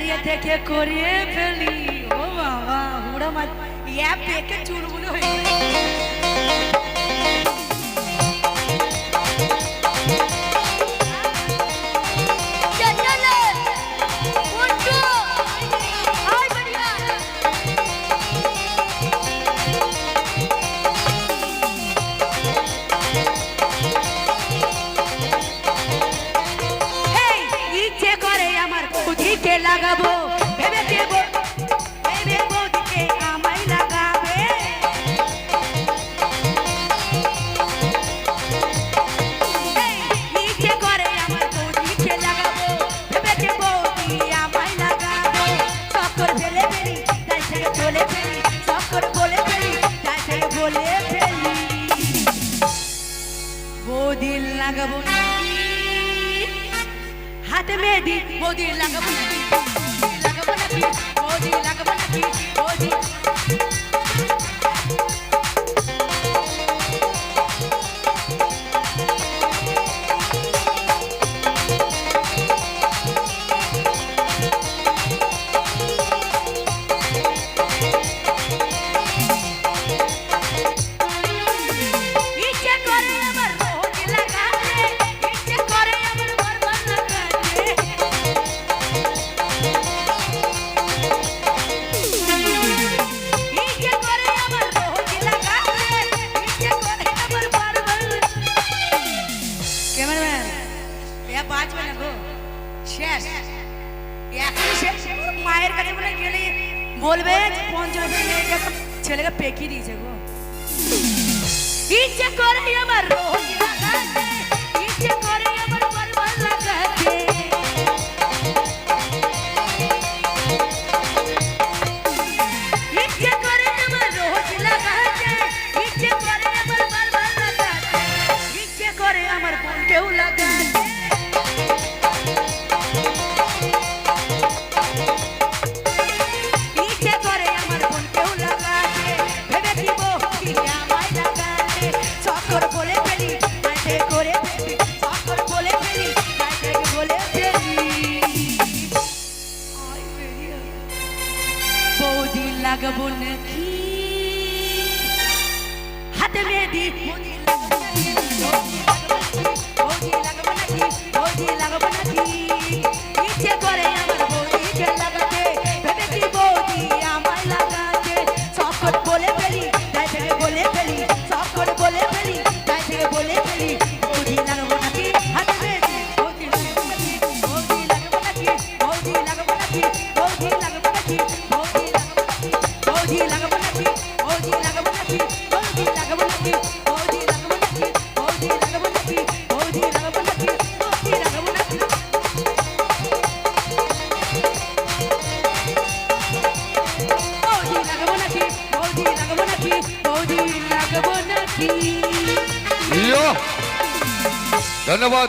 দাঁড়িয়ে থেকে করিয়ে ফেলি। ও বাবা হুড়া মাছ ইয়া পেকে চুলগুলো হয়ে বলে ফেলি সব করে বলে ফেলি বলে ফেলি। লাগাবো হাতে মেহেদি বৌদির লাগাবো या पाचवे नको शेष মায়ের কাছে মনে গেলে বলবে পঞ্চম ছেলেকে পেকি দিয়েছে গো ইচ্ছে করে আমার লাগাবো নাকি? হাতে মেহেদি ইচ্ছে করে আমার বৌদিকে লাগাতে। ভেবে কি বৌদি আমায় লাগাতে? চক্কর বলে ফেলি, তাই থেকে বলে ফেলি। চক্কর বলে ফেলি, তাই থেকে বলে ফেলি। বৌদি লাগাবো নাকি? হাতে মেহেদি। বৌদি লাগাবো নাকি? বৌদি লাগাবো নাকি? বৌদি লাগাবো নাকি? বৌদি লাগাবো নাকি? ধন্যবাদ